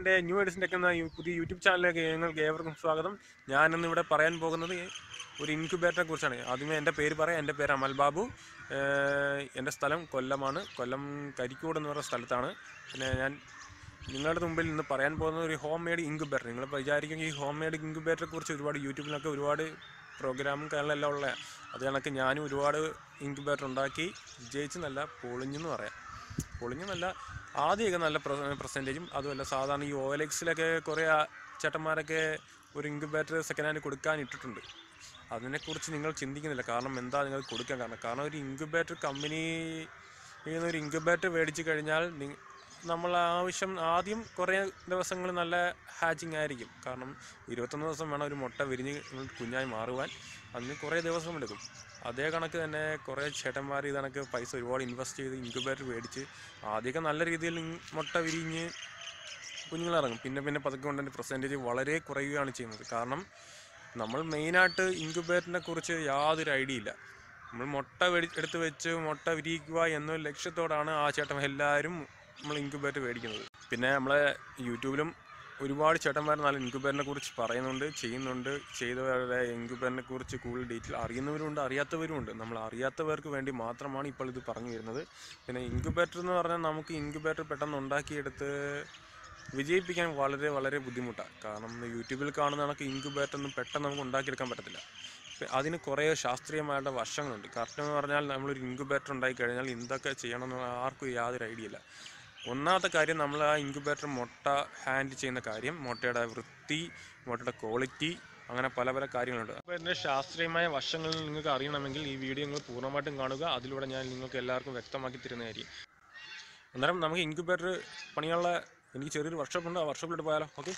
എന്റെ new edition എന്ന ഈ പുതിയ യൂട്യൂബ് ചാനലിലേക്ക് നിങ്ങൾക്ക് ഏവർക്കും സ്വാഗതം. ഞാനിന്ന് ഇവിടെ പറയാൻ പോകുന്നത് ഒരു ഇൻക്യുബേറ്ററെ കുറിച്ചാണ് ആദ്യമേ എന്റെ പേര് പറയാം. എന്റെ പേര് അമൽ ബാബു. എന്റെ സ്ഥലം കൊല്ലമാണ്. കൊല്ലം കരിക്കോട് എന്ന് പറയുന്ന സ്ഥലത്താണ്. പിന്നെ ഞാൻ നിങ്ങളുടെ മുമ്പിൽ നിന്ന് പറയാൻ പോകുന്നത് ഒരു ഹോം മെയ്ഡ് ഇൻക്യുബേറ്റർ നിങ്ങൾ വിചാരിക്കും ഈ ഹോം മെയ്ഡ് ഇൻക്യുബേറ്ററെ കുറിച്ച് ഒരുപാട് യൂട്യൂബിലൊക്കെ ഒരുപാട് പ്രോഗ്രാമും കാര്യങ്ങളെല്ലാം ഉള്ള അത് കണക്ക് ഞാനും ഒരുപാട് ഇൻക്യുബേറ്റർ ഉണ്ടാക്കി. വിജയിച്ച് നല്ല പൊളിഞ്ഞെന്ന് പറയാം. പൊളിഞ്ഞെന്നല്ല ആദ്യമൊക്കെ നല്ല പെർസെന്റേജും അതുമല്ല സാധാരണ ഈ ഓ എൽ എക്സിലൊക്കെ കുറേ ചേട്ടന്മാരൊക്കെ ഒരു ഇൻക്യുബേറ്റർ സെക്കൻഡ് ഹാൻഡ് കൊടുക്കാൻ ഇട്ടിട്ടുണ്ട് അതിനെക്കുറിച്ച് നിങ്ങൾ ചിന്തിക്കുന്നില്ല. കാരണം എന്താ നിങ്ങൾ കൊടുക്കാൻ കാരണം? കാരണം ഒരു ഇൻക്യുബേറ്റർ കമ്പനി ഒരു ഇൻക്യുബേറ്റർ മേടിച്ച് കഴിഞ്ഞാൽ നമ്മൾ ആവശ്യം ആദ്യം കുറേ ദിവസങ്ങൾ നല്ല ഹാച്ചിങ് ആയിരിക്കും. കാരണം ഇരുപത്തൊന്ന് ദിവസം വേണം ഒരു മുട്ട വിരിഞ്ഞ് കുഞ്ഞായി മാറുവാൻ. അതിന് കുറേ ദിവസം എടുക്കും. അതേ കണക്ക് തന്നെ കുറേ ചേട്ടന്മാർ ഇത് കണക്ക് പൈസ ഒരുപാട് ഇൻവെസ്റ്റ് ചെയ്ത് ഇൻക്യുബേറ്റർ മേടിച്ച് ആദ്യമൊക്കെ നല്ല രീതിയിൽ മുട്ട വിരിഞ്ഞ് കുഞ്ഞുങ്ങളിറങ്ങും പിന്നെ പിന്നെ പതുക്കെ കൊണ്ട് അതിന്റെ പെർസെന്റേജ് വളരെ കുറയുകയാണ് ചെയ്യുന്നത്. കാരണം നമ്മൾ മെയിനായിട്ട് ഇൻക്യുബേറ്ററിനെ കുറിച്ച് യാതൊരു ഐഡിയ ഇല്ല. നമ്മൾ മുട്ട എടുത്ത് വെച്ച് മുട്ട വിരിയിക്കുക എന്നൊരു ലക്ഷ്യത്തോടാണ് ആ ചേട്ടൻ എല്ലാവരും നമ്മൾ ഇൻക്യുബേറ്റർ മേടിക്കുന്നത്. പിന്നെ നമ്മളെ യൂട്യൂബിലും ഒരുപാട് ചേട്ടന്മാർ നല്ല ഇൻക്യുബേറ്ററിനെ കുറിച്ച് പറയുന്നുണ്ട് ചെയ്യുന്നുണ്ട്. ചെയ്തവരുടെ ഇൻക്യുബേറ്ററിനെ കുറിച്ച് കൂടുതൽ ഡീറ്റെയിൽ അറിയുന്നവരുണ്ട് അറിയാത്തവരുമുണ്ട്. നമ്മൾ അറിയാത്തവർക്ക് വേണ്ടി മാത്രമാണ് ഇപ്പോൾ ഇത് പറഞ്ഞു വരുന്നത്. പിന്നെ ഇൻക്യുബേറ്റർ എന്ന് പറഞ്ഞാൽ നമുക്ക് ഇൻക്യുബേറ്റർ പെട്ടെന്ന് ഉണ്ടാക്കിയെടുത്ത് വിജയിപ്പിക്കാൻ വളരെ വളരെ ബുദ്ധിമുട്ടാണ്. കാരണം യൂട്യൂബിൽ കാണുന്ന കണക്ക് ഇൻക്യുബേറ്റർ ഒന്നും പെട്ടെന്ന് നമുക്ക് ഉണ്ടാക്കിയെടുക്കാൻ പറ്റത്തില്ല. അതിന് കുറേ ശാസ്ത്രീയമായിട്ട് വർഷങ്ങളുണ്ട് കറക്റ്റ് എന്ന് പറഞ്ഞാൽ നമ്മളൊരു ഇൻക്യുബേറ്റർ ഉണ്ടായി കഴിഞ്ഞാൽ എന്തൊക്കെ ചെയ്യണമെന്ന് ആർക്കും യാതൊരു ഐഡിയ ഇല്ല. ഒന്നാമത്തെ കാര്യം നമ്മൾ ആ ഇൻക്യുബേറ്റർ മുട്ട ഹാൻഡിൽ ചെയ്യുന്ന കാര്യം മുട്ടയുടെ വൃത്തി മുട്ടയുടെ ക്വാളിറ്റി അങ്ങനെ പല പല കാര്യങ്ങളുണ്ട്. അപ്പോൾ എന്റെ ശാസ്ത്രീയമായ വശങ്ങൾ നിങ്ങൾക്ക് അറിയണമെങ്കിൽ ഈ വീഡിയോ നിങ്ങൾ പൂർണമായിട്ടും കാണുക. അതിലൂടെ ഞാൻ നിങ്ങൾക്ക് എല്ലാവർക്കും വ്യക്തമാക്കി തരുന്നതായിരിക്കും അന്നേരം നമുക്ക് ഇൻക്യുബേറ്റർ പണിയുള്ള എനിക്ക് ചെറിയൊരു വർക്ക്ഷോപ്പ് ഉണ്ട്. ആ വർക്ക്ഷോപ്പിലോട്ട് പോയാലോ? ഓക്കെ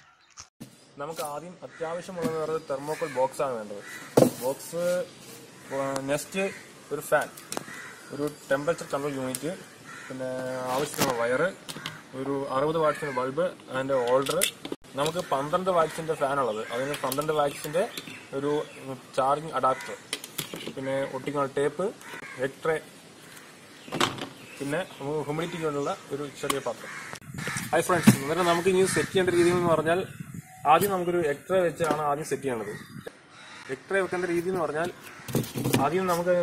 നമുക്ക് ആദ്യം അത്യാവശ്യമുള്ളത് പറയുന്നത് തെർമോക്കോൾ ബോക്സാണ് വേണ്ടത്. ബോക്സ് നെക്സ്റ്റ് ഒരു ഫാൻ ഒരു ടെമ്പറേച്ചർ കൺട്രോൾ യൂണിറ്റ് പിന്നെ ആവശ്യത്തിനുള്ള വയറ് ഒരു അറുപത് വാക്സിന്റെ ബൾബ് അതിന്റെ ഓർഡർ നമുക്ക് പന്ത്രണ്ട് വാക്സിന്റെ ഫാൻ ഉള്ളത് അതിന് പന്ത്രണ്ട് വാക്സിന്റെ ഒരു ചാർജിങ് അഡാപ്റ്റർ. പിന്നെ ഒട്ടിക്കുന്ന ടേപ്പ് എക്ട്രേ പിന്നെ ഹ്യൂമിഡിറ്റിക്ക് വേണ്ടിയുള്ള ഒരു ചെറിയ പാത്രം. Hi friends. എന്നിട്ട് നമുക്ക് ഇനി സെറ്റ് ചെയ്യേണ്ട രീതി എന്ന് പറഞ്ഞാൽ ആദ്യം നമുക്കൊരു എക്ട്രേ വെച്ചാണ് ആദ്യം സെറ്റ് ചെയ്യേണ്ടത്. എക്ട്രേ വെക്കേണ്ട രീതി എന്ന് പറഞ്ഞാൽ ആദ്യം നമുക്ക്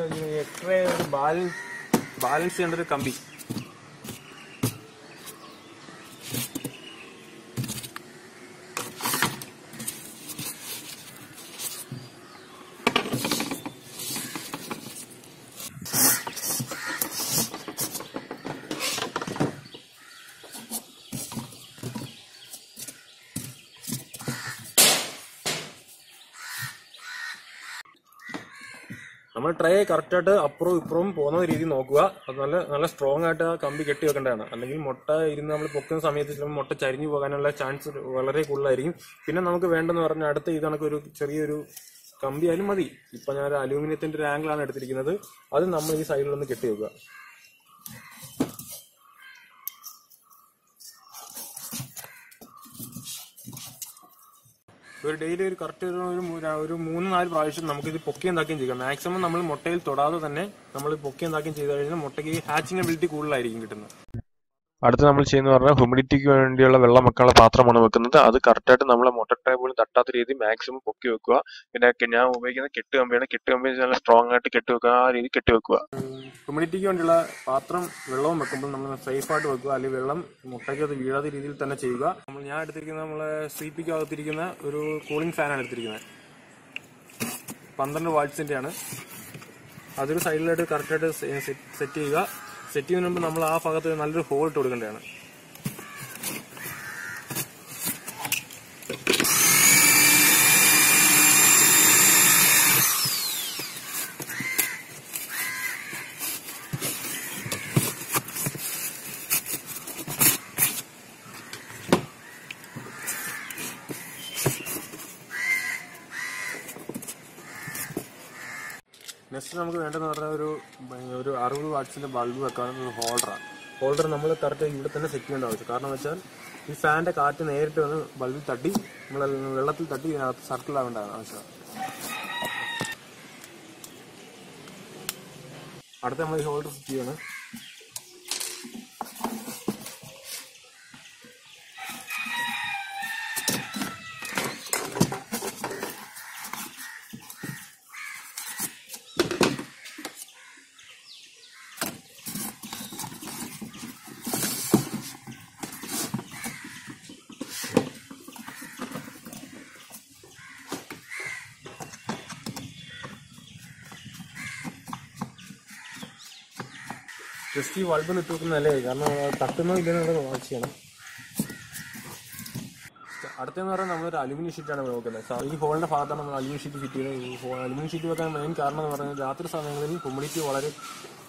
എക്സ്ട്രേ ഒരു ബാലൻസ് ബാലൻസ് ചെയ്യേണ്ട ഒരു കമ്പി. നമ്മൾ ട്രേ കറക്റ്റായിട്ട് അപ്പുറവും ഇപ്പുറവും പോകുന്ന രീതി നോക്കുക. അത് നല്ല നല്ല സ്ട്രോങ് ആയിട്ട് ആ കമ്പി കെട്ടി വെക്കേണ്ടതാണ്. അല്ലെങ്കിൽ മുട്ട ഇരുന്ന് നമ്മൾ പൊക്കുന്ന സമയത്ത് ചിലപ്പോൾ മുട്ട ചരിഞ്ഞു പോകാനുള്ള ചാൻസ് വളരെ കൂടുതലായിരിക്കും. പിന്നെ നമുക്ക് വേണ്ടെന്ന് പറഞ്ഞാൽ അടുത്ത ഇത് കണക്ക് ഒരു ചെറിയൊരു കമ്പി ആയാലും മതി. ഇപ്പൊ ഞാൻ ഒരു അലൂമിനിയത്തിന്റെ ഒരു ആംഗിളാണ് എടുത്തിരിക്കുന്നത്. അത് നമ്മൾ ഈ സൈഡിലൊന്ന് കെട്ടി വെക്കുക. ഒരു ഡെയിലി ഒരു കറക്റ്റ് ഒരു ഒരു മൂന്ന് നാല് പ്രാവശ്യം നമുക്കിത് പൊക്കിയും താക്കുകയും ചെയ്യാം. മാക്സിമം നമ്മൾ മുട്ടയിൽ തൊടാതെ തന്നെ നമ്മൾ പൊക്കിയും താക്കുകയും ചെയ്ത് കഴിഞ്ഞാൽ മുട്ടയ്ക്ക് ഹാച്ചിങ് എബിലിറ്റി കൂടുതലായിരിക്കും കിട്ടുന്നത്. അടുത്ത് നമ്മൾ ചെയ്യുന്ന പറഞ്ഞാൽ ഹ്യൂമിഡിറ്റിക്ക് വേണ്ടിയുള്ള വെള്ളം വെക്കാനുള്ള പാത്രമാണ് വെക്കുന്നത്. അത് കറക്റ്റായിട്ട് നമ്മളെ മുട്ടട്ടെ പോലും തട്ടാത്ത രീതി മാക്സിമം പൊക്കി വെക്കുക. പിന്നെ ഞാൻ ഉപയോഗിക്കുന്ന കെട്ട് കമ്പിയാണ്. കെട്ട് കമ്പി നല്ല സ്ട്രോങ് ആയിട്ട് കെട്ടി വെക്കുക. ആ രീതി കെട്ടി വെക്കുക. ഹ്യൂമിഡിറ്റിക്ക് വേണ്ടിയുള്ള പാത്രം വെള്ളവും വെക്കുമ്പോൾ നമ്മൾ സേഫ് ആയിട്ട് വെക്കുക. അല്ലെങ്കിൽ വെള്ളം മുട്ടയ്ക്ക് അത് വീഴാത്ത രീതിയിൽ തന്നെ ചെയ്യുക. നമ്മൾ ഞാൻ എടുത്തിരിക്കുന്ന നമ്മളെ സ്വീപ്പിക്ക് പിക്ക് അകത്തിരിക്കുന്ന ഒരു കൂളിംഗ് ഫാനാണ് എടുത്തിരിക്കുന്നത്. പന്ത്രണ്ട് വാട്ട്സിന്റെയാണ് അതൊരു സൈഡിലായിട്ട് കറക്റ്റായിട്ട് സെറ്റ് ചെയ്യുക. സെറ്റ് ചെയ്യുന്നതിന് മുമ്പ് നമ്മൾ ആ ഭാഗത്ത് നല്ലൊരു ഹോൾ ഇട്ട് കൊടുക്കേണ്ടതാണ്. നെക്സ്റ്റ് നമുക്ക് വേണ്ടതെന്ന് പറഞ്ഞാൽ ഒരു ഒരു അറുപത് വാട്ട്സിന്റെ ബൾബ് വെക്കാനുള്ള ഹോൾഡറാണ് ഹോൾഡർ നമ്മൾ കറക്റ്റ് ഇവിടെ തന്നെ സെറ്റ് ചെയ്യേണ്ട ആവശ്യം കാരണം വെച്ചാൽ ഈ ഫാനിന്റെ കാറ്റ് നേരിട്ട് വന്ന് ബൾബിൽ തട്ടി നമ്മൾ വെള്ളത്തിൽ തട്ടി ഇതിനകത്ത് സർക്കിൾ ആവേണ്ട ആവശ്യമാണ് അടുത്ത നമ്മൾ ഈ ഹോൾഡർ സെറ്റ് ചെയ്യാണ്. ജസ്റ്റ് ഈ ബൾബ് ഇട്ട് വെക്കുന്ന നല്ലതായി. കാരണം തട്ടുന്നോ ഇല്ലെന്ന് നമ്മൾ വാച്ച് അടുത്തെന്ന് പറഞ്ഞാൽ നമ്മളൊരു അലുമിനിയം ഷീറ്റാണ് നോക്കുന്നത് സാർ ഈ ഹോളിന്റെ ഭാഗത്താണ് നമ്മൾ അലുമിനിയം ഷീറ്റ് ഫിറ്റ് ചെയ്യുന്നത്. ഈ ഹോൾ അലുമിനിയം ഷീറ്റ് വെക്കാൻ മെയിൻ കാരണം എന്ന് പറയുന്നത് രാത്രി സമയങ്ങളിൽ ഹ്യൂമിഡിറ്റി വളരെ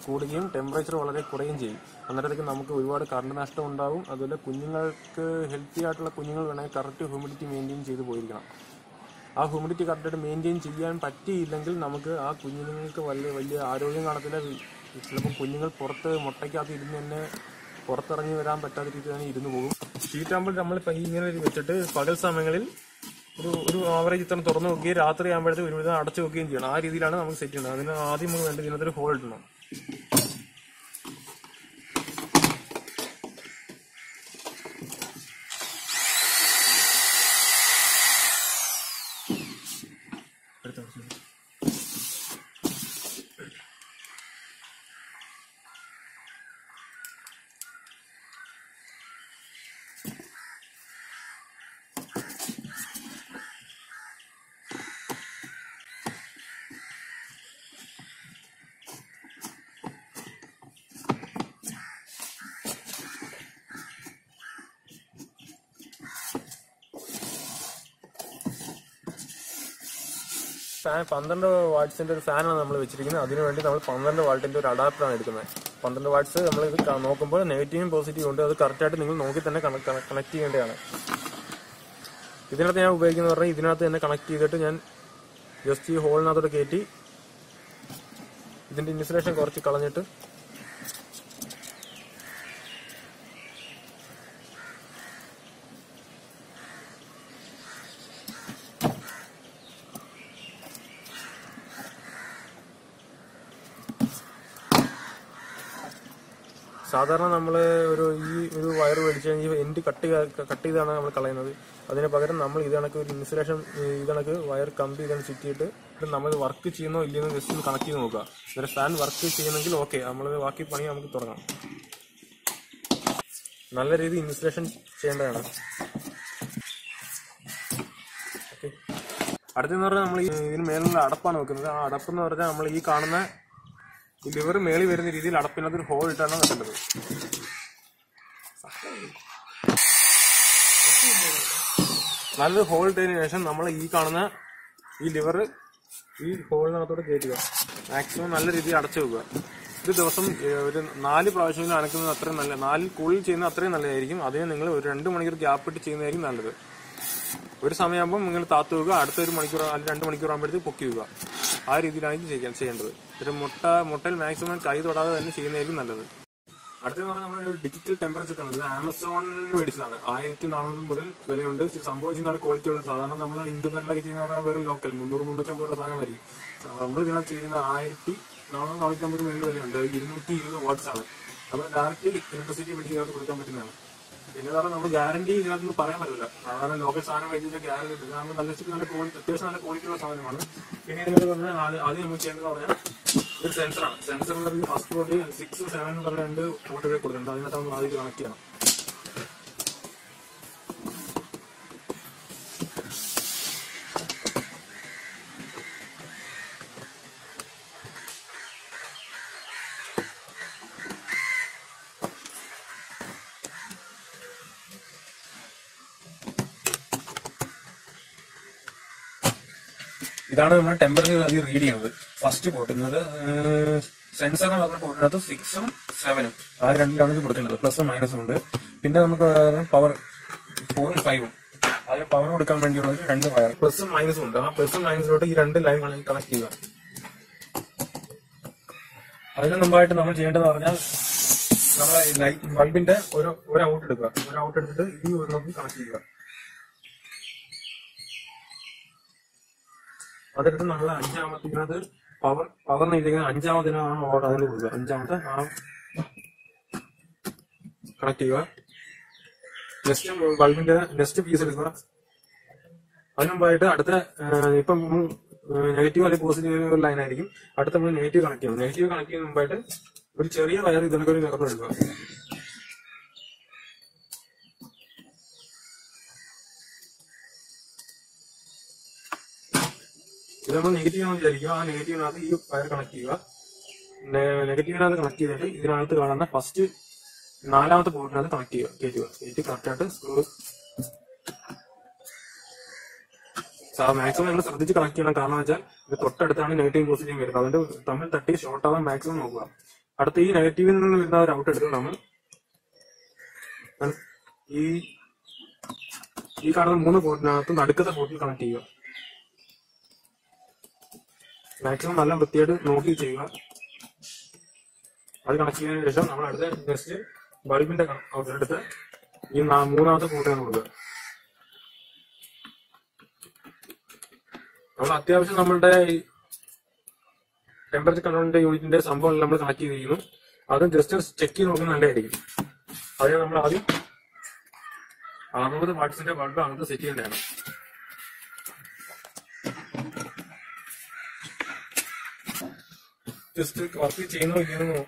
കൂടുകയും ടെമ്പറേച്ചർ വളരെ കുറയുകയും ചെയ്യും. അന്നേരത്തേക്ക് നമുക്ക് ഒരുപാട് കറണ്ട് നഷ്ടം ഉണ്ടാവും. അതുപോലെ കുഞ്ഞുങ്ങൾക്ക് ഹെൽത്തി ആയിട്ടുള്ള കുഞ്ഞുങ്ങൾ വേണമെങ്കിൽ കറക്റ്റ് ഹ്യൂമിഡിറ്റി മെയിന്റെയിൻ ചെയ്ത് പോയിരിക്കണം. ആ ഹ്യൂമിഡിറ്റി കറക്റ്റായിട്ട് മെയിന്റെയിൻ ചെയ്യാൻ പറ്റിയില്ലെങ്കിൽ നമുക്ക് ആ കുഞ്ഞുങ്ങൾക്ക് വലിയ വലിയ ആരോഗ്യം കാണത്തില്ല. ചിലപ്പോൾ കുഞ്ഞുങ്ങൾ പുറത്ത് മുട്ടയ്ക്കകത്ത് ഇരുന്ന് തന്നെ പുറത്തിറങ്ങി വരാൻ പറ്റാത്ത രീതിയിൽ തന്നെ ഇരുന്ന് പോകും. ഷീറ്റാകുമ്പോൾ നമ്മൾ നമ്മളിപ്പോൾ ഇങ്ങനെ വെച്ചിട്ട് പകൽ സമയങ്ങളിൽ ഒരു ഒരു ആവറേജ് ഇത്ര തുറന്നു നോക്കുകയും രാത്രി ആകുമ്പോഴത്തേക്ക് ഒരുവിധം അടച്ചു നോക്കുകയും ചെയ്യണം. ആ രീതിയിലാണ് നമുക്ക് സെറ്റ് ചെയ്യുന്നത്. അതിന് ആദ്യം നമുക്ക് വേണ്ടത് ഇതിനകത്തൊരു ഹോൾ ഇടണം. ഫാൻ പന്ത്രണ്ട് വാട്ട്സിന്റെ ഒരു ഫാനാണ് നമ്മൾ വെച്ചിരിക്കുന്നത്. അതിനു വേണ്ടി നമ്മൾ പന്ത്രണ്ട് വാട്ടിന്റെ ഒരു അഡാപ്റ്ററാണ് എടുക്കുന്നത്. പന്ത്രണ്ട് വാട്ട്സ് നമ്മൾ ഇത് നോക്കുമ്പോൾ നെഗറ്റീവും പോസിറ്റീവും ഉണ്ട്. അത് കറക്റ്റായിട്ട് നിങ്ങൾ നോക്കി തന്നെ കണക്ട് ചെയ്യേണ്ടതാണ്. ഇതിനകത്ത് ഞാൻ ഉപയോഗിക്കുന്ന പറഞ്ഞാൽ ഇതിനകത്ത് തന്നെ കണക്ട് ചെയ്തിട്ട് ഞാൻ ജസ്റ്റ് ഈ ഹോളിനകത്തോട്ട് കയറ്റി ഇതിന്റെ ഇൻസുലേഷൻ കുറച്ച് കളഞ്ഞിട്ട് സാധാരണ നമ്മൾ ഒരു ഈ ഒരു വയർ മേടിച്ചു കഴിഞ്ഞാൽ എൻഡ് കട്ട് കട്ട് ചെയ്താണ് നമ്മൾ കളയുന്നത്. അതിന് പകരം നമ്മൾ ഇത് കണക്ക് ഒരു ഇൻസുലേഷൻ ഇത് കണക്ക് വയർ കമ്പി ഇതാണ് ചുറ്റിയിട്ട് നമ്മൾ വർക്ക് ചെയ്യുന്നോ ഇല്ലയോ ജസ്റ്റ് ഒന്ന് കണക്ട് ചെയ്ത് നോക്കുക. ഒരു ഫാൻ വർക്ക് ചെയ്യുന്നെങ്കിൽ ഓക്കെ നമ്മൾ ബാക്കി പണി നമുക്ക് തുടങ്ങാം. നല്ല രീതിയിൽ ഇൻസുലേഷൻ ചെയ്യേണ്ടതാണ്. അടുത്തെന്ന് പറഞ്ഞാൽ നമ്മൾ ഇതിന് മേലുള്ള അടപ്പാണ് വെക്കുന്നത്. ആ അടപ്പ് എന്ന് പറഞ്ഞാൽ നമ്മൾ ഈ കാണുന്ന ലിവർ മേളി വരുന്ന രീതിയിൽ അടപ്പിനകത്ത് ഒരു ഹോൾ ഇട്ടാണ് വെക്കേണ്ടത്. നല്ലൊരു ഹോൾ ഇട്ടതിന് ശേഷം നമ്മൾ ഈ കാണുന്ന ഈ ലിവർ ഈ ഹോളിനകത്തോടെ കയറ്റുക. മാക്സിമം നല്ല രീതിയിൽ അടച്ചു വെക്കുക. ഒരു ദിവസം ഒരു നാല് പ്രാവശ്യമെങ്കിലും അനക്കുന്നത് അത്രയും നല്ല നാലിൽ കൂടുതൽ ചെയ്യുന്നത് അത്രയും നല്ലതായിരിക്കും. അതിന് നിങ്ങൾ ഒരു രണ്ട് മണിക്കൂർ ഗ്യാപ്പ് ഇട്ട് ചെയ്യുന്നതായിരിക്കും നല്ലത്. ഒരു സമയമാകുമ്പോൾ നിങ്ങൾ താത്തു വെക്കുക അടുത്ത ഒരു മണിക്കൂർ അല്ലെങ്കിൽ രണ്ട് മണിക്കൂർ ആകുമ്പോഴത്തേക്ക് പൊക്കി വെക്കുക ആ രീതിയിലാണ് ചെയ്യാൻ ചെയ്യേണ്ടത്. ഒരു മുട്ട മുട്ടയിൽ മാക്സിമം കൈ തൊടാതെ തന്നെ ചെയ്യുന്നതായിരിക്കും നല്ലത്. അടുത്തത് പറഞ്ഞാൽ നമ്മൾ ഡിജിറ്റൽ ടെമ്പറേച്ചർ ആണ് ഇത് ആമസോണിൽ മേടിച്ചതാണ്. ആയിരത്തി നാനൂറ് മുതൽ വിലയുണ്ട്. സംഭവിച്ചു നല്ല ക്വാളിറ്റി ഉള്ള സാധാരണ നമ്മൾ ഇന്റർനെറ്റിലൊക്കെ ചെയ്യുന്ന വെറും ലോക്കൽ മുന്നൂറ് മുന്നൂറ്റമ്പത് സാധനമായിരിക്കും. നമ്മൾ ഇതിനകത്ത് ചെയ്യുന്ന ആയിരത്തി നാനൂറ് നാനൂറ്റമ്പത് മേളിൽ വിലയുണ്ട്. ഇരുന്നൂറ്റി ഇരുപത് വാട്ട്സ് ആണ്. നമ്മൾ ഡയറക്റ്റ് ഇലക്ട്രിസിറ്റി ഇതിനകത്ത് കൊടുക്കാൻ പറ്റുന്നതാണ്. പിന്നെ നമ്മൾ ഗ്യാരണ്ടി ഇതിനകത്ത് പറയാൻ പറ്റില്ല സാധാരണ ലോക്കൽ സാധനം മേടിച്ചിട്ട് ഗ്യാരണ്ടി നമ്മൾ നല്ല നല്ല ക്വാളിറ്റി അത്യാവശ്യം നല്ല ക്വാളിറ്റിയുള്ള സാധനമാണ്. പിന്നെ ഇതിനകത്ത് പറഞ്ഞാൽ ആദ്യം നമുക്ക് ചെയ്യേണ്ടത് പറഞ്ഞാൽ ഒരു സെൻസറാണ് sensor first forty six seven പറഞ്ഞ രണ്ട് ബോട്ടുകൾ കൊടുക്കുന്നുണ്ട് അതിനകത്ത് നമ്മൾ ആദ്യം കണക്ട് ചെയ്യണം. ഇതാണ് നമ്മൾ ടെമ്പററി അത് റീഡ് ചെയ്യുന്നത് ഫസ്റ്റ് പോട്ടുന്നത് സെൻസർ എന്ന് പറഞ്ഞ പോട്ടിനകത്ത് സിക്സും സെവനും ആ രണ്ടിലാണ് ഇത് കൊടുക്കുന്നത് പ്ലസും മൈനസും ഉണ്ട്. പിന്നെ നമുക്ക് പവർ ഫോറും ഫൈവും അതിന് പവർ കൊടുക്കാൻ വേണ്ടിയുള്ള രണ്ട് വയർ പ്ലസും മൈനസും ഉണ്ട്. ആ പ്ലസും മൈനസിലോട്ട് ഈ രണ്ട് ലൈൻ വേണമെങ്കിൽ കണക്ട് ചെയ്യുക. അതിന് മുമ്പായിട്ട് നമ്മൾ ചെയ്യേണ്ടത് പറഞ്ഞാൽ നമ്മളെ ലൈറ്റ് ബൾബിന്റെ ഒരു ഒരു ഔട്ട് എടുക്കുക. ഒരു ഔട്ട് എടുത്തിട്ട് ഈ ഒരു കണക്ട് ചെയ്യുക. അതെടുത്ത് നമ്മൾ അഞ്ചാമത്തിനത് പവർ പവർ നീട്ടിക്കുന്ന അഞ്ചാമത്തിനാണ് ഓർഡർ അതിൽ കൊടുക്കുക. അഞ്ചാമത്തെ ആ കണക്ട് ചെയ്യുക. നെക്സ്റ്റ് ബൾബിന്റെ നെക്സ്റ്റ് പീസ് എടുക്കുക. അതിനുമ്പായിട്ട് അടുത്ത ഇപ്പം നെഗറ്റീവ് അല്ലെങ്കിൽ പോസിറ്റീവ് ലൈൻ ആയിരിക്കും. അടുത്ത നമ്മൾ നെഗറ്റീവ് കണക്ട് ചെയ്യണം നെഗറ്റീവ് കണക്ട് ചെയ്യുന്ന മുമ്പായിട്ട് ഒരു ചെറിയ വയർ ഇതിനൊക്കെ ഒരു നിറം ഇത് നമ്മൾ നെഗറ്റീവ് ആണെന്ന് വിചാരിക്കുക. ആ നെഗറ്റീവിനകത്ത് ഈ വയർ കണക്ട് ചെയ്യുക. നെഗറ്റീവിനകത്ത് കണക്ട് ചെയ്തിട്ട് ഇതിനകത്ത് കാണുന്ന ഫസ്റ്റ് നാലാമത്തെ ബോർഡിനകത്ത് കണക്ട് ചെയ്യുക. കയറ്റുക കയറ്റി കറക്റ്റായിട്ട് സ്ക്രൂ മാക്സിമം നിങ്ങൾ ശ്രദ്ധിച്ച് കണക്ട് ചെയ്യണം. കാരണം വെച്ചാൽ ഇത് തൊട്ടടുത്താണ് നെഗറ്റീവ് പോസിറ്റീവ് വരുന്നത്. അതുകൊണ്ട് തമ്മിൽ തട്ടി ഷോർട്ട് ആവാൻ മാക്സിമം നോക്കുക. അടുത്ത ഈ നെഗറ്റീവിൽ നിന്ന് വരുന്ന ഒരു ഔട്ട് എടുത്ത് നമ്മൾ ഈ ഈ കാണുന്ന മൂന്ന് ബോർഡിനകത്ത് നടുക്കത്തെ ബോർഡിൽ കണക്ട് ചെയ്യുക. മാക്സിമം നല്ല വൃത്തിയായിട്ട് നോക്കി ചെയ്യുക. അത് കണക്ട് ചെയ്തതിനു ശേഷം നമ്മൾ അടുത്ത നെക്സ്റ്റ് ബൾബിന്റെ എടുത്ത് ഈ മൂന്നാമത്തെ കൂട്ടാണ് കൊടുക്കുക. നമ്മൾ അത്യാവശ്യം നമ്മളുടെ ടെമ്പറേച്ചർ കൺട്രോളിന്റെ യൂണിറ്റിന്റെ സംഭവം നമ്മൾ കണക്ട് ചെയ്തിരിക്കുന്നു അത് ജസ്റ്റ് ചെക്ക് ചെയ്ത് നോക്കുന്നത് നല്ലതായിരിക്കും. അതിന് നമ്മൾ ആദ്യം അറുപത് വാട്ട്സിന്റെ ബൾബ് അകത്ത് സെറ്റ് ചെയ്യേണ്ടതാണ് ജസ്റ്റ് വർക്ക് ചെയ്യുന്നോ ഇല്ലെന്നോ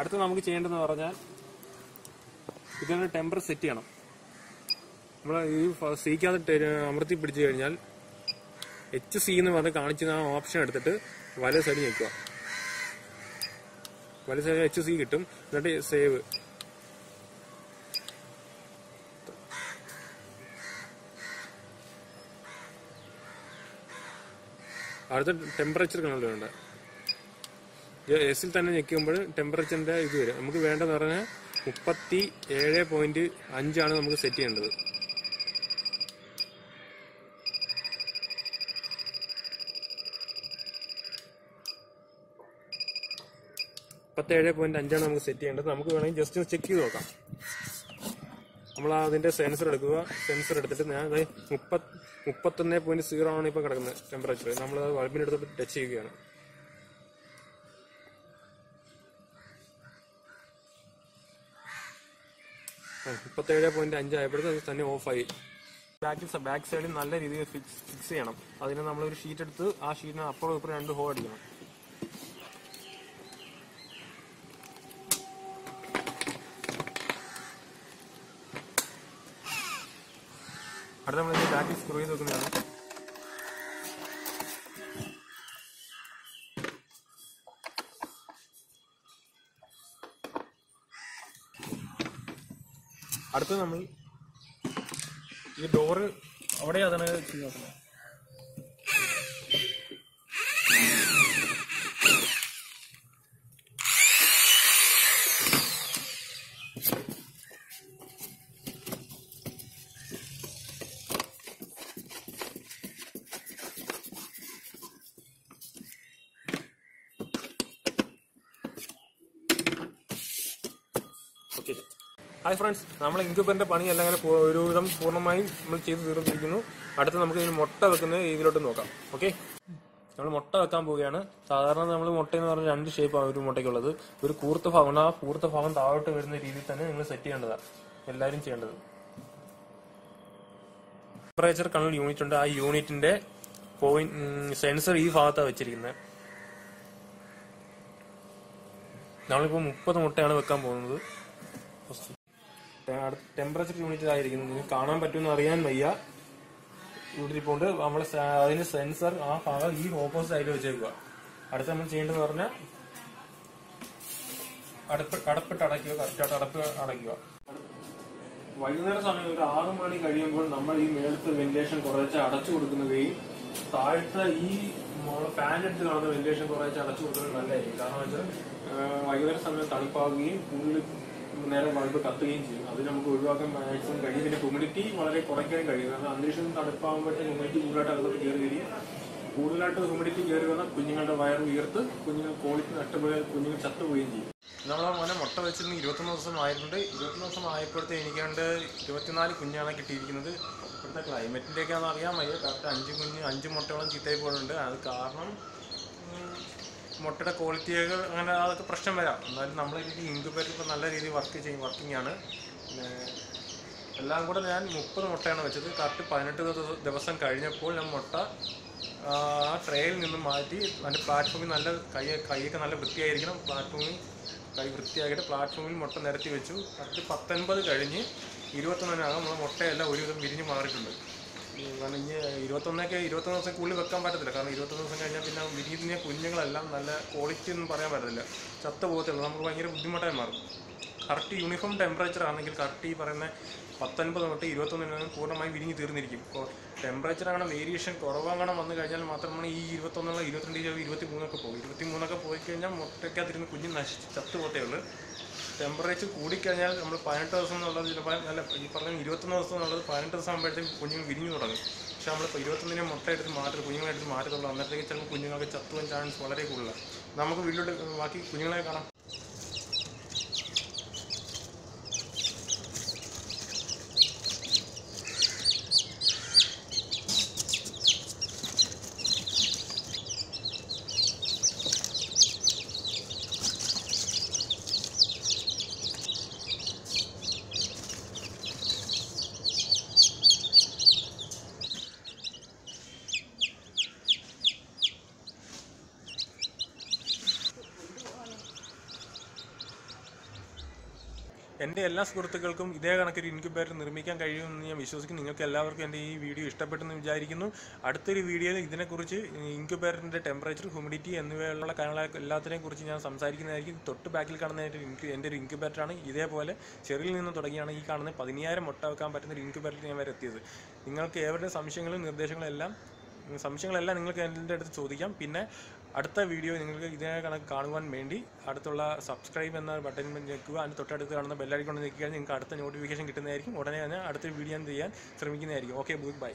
അടുത്ത നമുക്ക് ചെയ്യേണ്ടതെന്ന് പറഞ്ഞാൽ ഇതിനൊരു ടെമ്പർ സെറ്റ് ചെയ്യണം. നമ്മൾ ഈ സിക്കകത്ത് അമർത്തി പിടിച്ചു കഴിഞ്ഞാൽ എച്ച് സി എന്ന് പറഞ്ഞ് കാണിച്ചിരുന്ന ആ ഓപ്ഷൻ എടുത്തിട്ട് വല സൈഡ് ഞെക്കുക. വല സൈഡ് എച്ച് സി കിട്ടും. എന്നിട്ട് സേവ് അടുത്ത ടെമ്പറേച്ചർ കണക്കുണ്ട് എസിൽ തന്നെ ഞെക്കുമ്പോൾ ടെമ്പറേച്ചറിന്റെ ഇത് വരും. നമുക്ക് വേണ്ടതെന്ന് പറഞ്ഞാൽ മുപ്പത്തി ഏഴ് പോയിന്റ് അഞ്ചാണ് നമുക്ക് സെറ്റ് ചെയ്യേണ്ടത്. മുപ്പത്തേഴ് പോയിന്റ് അഞ്ചാണ് നമുക്ക് സെറ്റ് ചെയ്യേണ്ടത്. നമുക്ക് വേണമെങ്കിൽ ജസ്റ്റ് ചെക്ക് ചെയ്ത് നോക്കാം. നമ്മൾ അതിന്റെ സെൻസർ എടുക്കുക. സെൻസർ എടുത്തിട്ട് ഞാൻ അത് മുപ്പത് മുപ്പത്തൊന്ന് പോയിന്റ് സീറോ ആണ് ഇപ്പൊ കിടക്കുന്നത് ടെമ്പറേച്ചർ നമ്മൾ അത് ബൾബിനെടുത്ത് ടച്ച് ചെയ്യുകയാണ്. മുപ്പത്തേഴ് പോയിന്റ് അഞ്ചായപ്പോഴത്തെ തന്നെ ഓഫായി ബാക്ക് ബാക്ക് സൈഡിൽ നല്ല രീതിയിൽ ഫിക്സ് ഫിക്സ് ചെയ്യണം. അതിന് നമ്മളൊരു ഷീറ്റ് എടുത്ത് ആ ഷീറ്റിന് അപ്പുറം ഇപ്പുറം രണ്ട് ഹോ അടിക്കണം. അടുത്ത നമ്മൾ ബാക്കി സ്ക്രൂ ചെയ്ത് വെക്കുന്നതാണ്. അടുത്ത് നമ്മൾ ഈ ഡോറ് അവിടെ അതാണ് ചെയ്യുന്നത് ഓക്കെ ഹായ് ഫ്രണ്ട്സ് നമ്മൾ ഇൻക്യൂബറിന്റെ പണി അങ്ങനെ ഒരുവിധം പൂർണമായി നമ്മൾ ചെയ്തു തീർന്നിരിക്കുന്നു. അടുത്ത് നമുക്ക് ഇതിന് മുട്ട വെക്കുന്ന രീതിയിലോട്ട് നോക്കാം. ഓക്കെ നമ്മൾ മുട്ട വെക്കാൻ പോവുകയാണ്. സാധാരണ നമ്മൾ മുട്ട എന്ന് പറഞ്ഞാൽ രണ്ട് ഷേപ്പാണ് ഒരു മുട്ടയ്ക്കുള്ളത്. ഒരു കൂർത്ത ഭാഗമാണ് ആ കൂർത്ത ഭാഗം താഴോട്ട് വരുന്ന രീതിയിൽ തന്നെ നിങ്ങൾ സെറ്റ് ചെയ്യേണ്ടതാണ് എല്ലാവരും ചെയ്യേണ്ടത്. ടെമ്പറേച്ചർ കൺട്രോൾ യൂണിറ്റ് ഉണ്ട്. ആ യൂണിറ്റിന്റെ പോയിന്റ് സെൻസർ ഈ ഭാഗത്താണ് വെച്ചിരിക്കുന്നത് നമ്മളിപ്പോൾ മുപ്പത് മുട്ടയാണ് വെക്കാൻ പോകുന്നത്. ടെമ്പറേച്ചർ യൂണിറ്റ് ആയിരിക്കുന്നത് നിങ്ങൾക്ക് കാണാൻ പറ്റുമെന്ന് അറിയാൻ വയ്യ. ഇവിടെ ഇപ്പോണ്ട് നമ്മൾ അതിന് സെൻസർ ആ ഭാഗം ഈ ഓപ്പോസിറ്റ് ആയിട്ട് വെച്ചേക്കുക അടുത്ത നമ്മൾ ചെയ്യേണ്ടത് പറഞ്ഞാൽ അടപ്പ് അടപ്പിട്ട് അടയ്ക്കുക. കറക്റ്റായിട്ട് അടപ്പ് അടയ്ക്കുക. വൈകുന്നേര സമയം ഒരു ആറു മണി കഴിയുമ്പോൾ നമ്മൾ ഈ മേളത്തെ വെന്റിലേഷൻ കുറച്ച് അടച്ചു കൊടുക്കുന്നതുകയും താഴത്തെ ഈ ഫാൻ എടുത്ത് കാണുന്ന വെന്റിലേഷൻ കുറച്ച് അടച്ചു കൊടുക്കുന്നത് നല്ലതായിരിക്കും. കാരണം വെച്ചാൽ വൈകുന്നേര സമയം തണുപ്പാകുകയും കൂടുതൽ നേരം ബൾബ് കത്തുകയും ചെയ്യും. അത് നമുക്ക് ഒഴിവാക്കാൻ മാക്സിമം കഴിയും. പിന്നെ ഹ്യൂമിഡിറ്റി വളരെ കുറയ്ക്കാൻ കഴിയും. കാരണം അന്തരീക്ഷം തണുപ്പാകുമ്പോഴത്തേക്ക് ഹ്യൂമിഡിറ്റി കൂടുതലായിട്ട് അകത്തോട്ട് കയറി കഴിയും കൂടുതലായിട്ട് ഹ്യൂമിഡിറ്റി കയറി വന്നാൽ കുഞ്ഞുങ്ങളുടെ വയർ ഉയർത്ത് കുഞ്ഞുങ്ങൾ ക്വാളിറ്റി നഷ്ടപ്പെടുക കുഞ്ഞുങ്ങൾ ചത്തുപോവുകയും ചെയ്യും. നമ്മളെ മോനെ മുട്ട വെച്ചിരുന്ന് ഇരുപത്തൊന്ന് ദിവസം ആയിട്ടുണ്ട് ഇരുപത്തൊന്ന് ദിവസം ആയപ്പോഴത്തെ എനിക്കാണ്ട് ഇരുപത്തിനാല് കുഞ്ഞാണ് കിട്ടിയിരിക്കുന്നത്. ഇവിടുത്തെ ക്ലൈമറ്റിന്റെയൊക്കെ ആണെന്ന് അറിയാൻ വയ്യ. കറക്റ്റ് അഞ്ച് കുഞ്ഞ് അഞ്ച് മുട്ടകളും ചീത്തയായി പോയിട്ടുണ്ട്. അത് കാരണം മുട്ടയുടെ ക്വാളിറ്റിയൊക്കെ അങ്ങനെ അതൊക്കെ പ്രശ്നം വരാം. എന്നാലും നമ്മളെ രീതി ഇൻക്യുബേറ്റർ ഇപ്പോൾ നല്ല രീതിയിൽ വർക്ക് ചെയ്യും വർക്കിംഗ് ആണ്. പിന്നെ എല്ലാം കൂടെ ഞാൻ മുപ്പത് മുട്ടയാണ് വെച്ചത്. കറക്റ്റ് പതിനെട്ട് ദിവ- ദിവസം കഴിഞ്ഞപ്പോൾ ഞാൻ മുട്ട ആ ട്രെയിൽ നിന്ന് മാറ്റി അതിന്റെ പ്ലാറ്റ്ഫോമിൽ നല്ല കൈ കൈയൊക്കെ നല്ല വൃത്തിയായിരിക്കണം. പ്ലാറ്റ്ഫോമിൽ കൈ വൃത്തിയാക്കിയിട്ട് പ്ലാറ്റ്ഫോമിൽ മുട്ട നിരത്തി വെച്ചു. കറക്റ്റ് പത്തൊൻപത് കഴിഞ്ഞ് ഇരുപത്തൊന്നിനകം നമ്മൾ മുട്ടയെല്ലാം ഒരുവിധം വിരിഞ്ഞ് മാറിയിട്ടുണ്ട്. കാരണം ഇനി ഇരുപത്തൊന്നൊക്കെ ഇരുപത്തൊന്ന് ദിവസം കൂടുതൽ വെക്കാൻ പറ്റത്തില്ല. കാരണം ഇരുപത്തൊന്ന് ദിവസം കഴിഞ്ഞാൽ പിന്നെ വിരിയുന്ന കുഞ്ഞുങ്ങളെല്ലാം നല്ല ക്വാളിറ്റി ഒന്നും പറയാൻ പറ്റത്തില്ല. ചത്ത പോകത്തുള്ളൂ നമുക്ക് ഭയങ്കര ബുദ്ധിമുട്ടായി മാറും. കറക്റ്റ് യൂണിഫോം ടെമ്പറേച്ചർ ആണെങ്കിൽ കറക്റ്റ് ഈ പറയുന്ന പത്തൊൻപത് തൊട്ട് ഇരുപത്തൊന്നിന് പൂർണമായും വിരിഞ്ഞ് തീർന്നിരിക്കും. ഇപ്പോൾ ടെമ്പറേച്ചർ അങ്ങനെ വേരിയേഷൻ കുറവങ്ങനെ വന്നു കഴിഞ്ഞാൽ മാത്രമാണ് ഈ ഇരുപത്തൊന്നുള്ള ഇരുപത്തിരണ്ട് ഇരുപത്തി മൂന്നൊക്കെ പോകും. ഇരുപത്തി മൂന്നൊക്കെ പോയി കഴിഞ്ഞാൽ മുട്ടയ്ക്കകത്തിരുന്ന് കുഞ്ഞ് നശിച്ച് ചത്ത് പോത്തേ ഉള്ളൂ. ടെമ്പറേച്ചർ കൂടിക്കഴിഞ്ഞാൽ നമ്മൾ പതിനെട്ട് ദിവസം എന്നുള്ളത് ചിലപ്പോൾ അല്ല ഈ പറഞ്ഞ ഇരുപത്തൊന്ന് ദിവസം എന്നുള്ളത് പതിനെട്ട് ദിവസം ആകുമ്പോഴത്തേക്കും കുഞ്ഞുങ്ങൾ വിരിഞ്ഞു തുടങ്ങും. പക്ഷേ നമ്മളിപ്പോൾ ഇരുപത്തൊന്നിനെ മുട്ട എടുത്ത് മാറ്റി കുഞ്ഞുങ്ങളെടുത്ത് മാറ്റത്തുള്ളൂ. അന്നേരത്തേക്ക് ചിലപ്പോൾ കുഞ്ഞുങ്ങൾക്ക് ചത്തുവാൻ ചാൻസ് വളരെ കൂടുതലാണ്. നമുക്ക് വീട്ടിലോട്ട് ബാക്കി കുഞ്ഞുങ്ങളെ കാണാം. എന്റെ എല്ലാ സുഹൃത്തുക്കൾക്കും ഇതേ കണക്കൊരു ഇൻക്യുബേറ്റർ നിർമ്മിക്കാൻ കഴിയുമെന്ന് ഞാൻ വിശ്വസിക്കുന്നു. നിങ്ങൾക്ക് എല്ലാവർക്കും എന്റെ ഈ വീഡിയോ ഇഷ്ടപ്പെട്ടെന്ന് വിചാരിക്കുന്നു. അടുത്തൊരു വീഡിയോയിൽ ഇതിനെക്കുറിച്ച് ഇൻക്യുബേറ്ററിന്റെ ടെമ്പറേച്ചർ ഹ്യൂമിഡിറ്റി എന്നിവയുള്ള കാര്യങ്ങളെ എല്ലാത്തിനെയും കുറിച്ച് ഞാൻ സംസാരിക്കുന്നതായിരിക്കും. തൊട്ട് ബാക്കിൽ കാണുന്ന എന്റെ ഒരു ഇൻക്യുബേറ്ററാണ് ഇതേപോലെ ചെറിയിൽ നിന്ന് തുടങ്ങിയാണ് ഈ കാണുന്ന പതിനായിരം മുട്ട വെക്കാൻ പറ്റുന്ന ഒരു ഇൻക്യുബേറ്ററിൽ ഞാൻ വരെ എത്തിയത്. നിങ്ങൾക്ക് ഏവരുടെ സംശയങ്ങളും നിർദ്ദേശങ്ങളും എല്ലാം സംശയങ്ങളെല്ലാം നിങ്ങൾക്ക് എന്റെ അടുത്ത് ചോദിക്കാം. പിന്നെ അടുത്ത വീഡിയോ നിങ്ങൾക്ക് ഇതേ കണക്ക് കാണുവാൻ വേണ്ടി അടുത്തുള്ള സബ്സ്ക്രൈബ് എന്ന ബട്ടൺ ഞെക്കുക അതിന് തൊട്ടടുത്ത് കാണുന്ന ബെല്ലൈക്കൊണ്ട് നിൽക്കുക നിങ്ങൾക്ക് അടുത്ത നോട്ടിഫിക്കേഷൻ കിട്ടുന്നതായിരിക്കും. ഉടനെ തന്നെ അടുത്ത വീഡിയോ ഞാൻ ചെയ്യാൻ ശ്രമിക്കുന്നതായിരിക്കും. Okay bye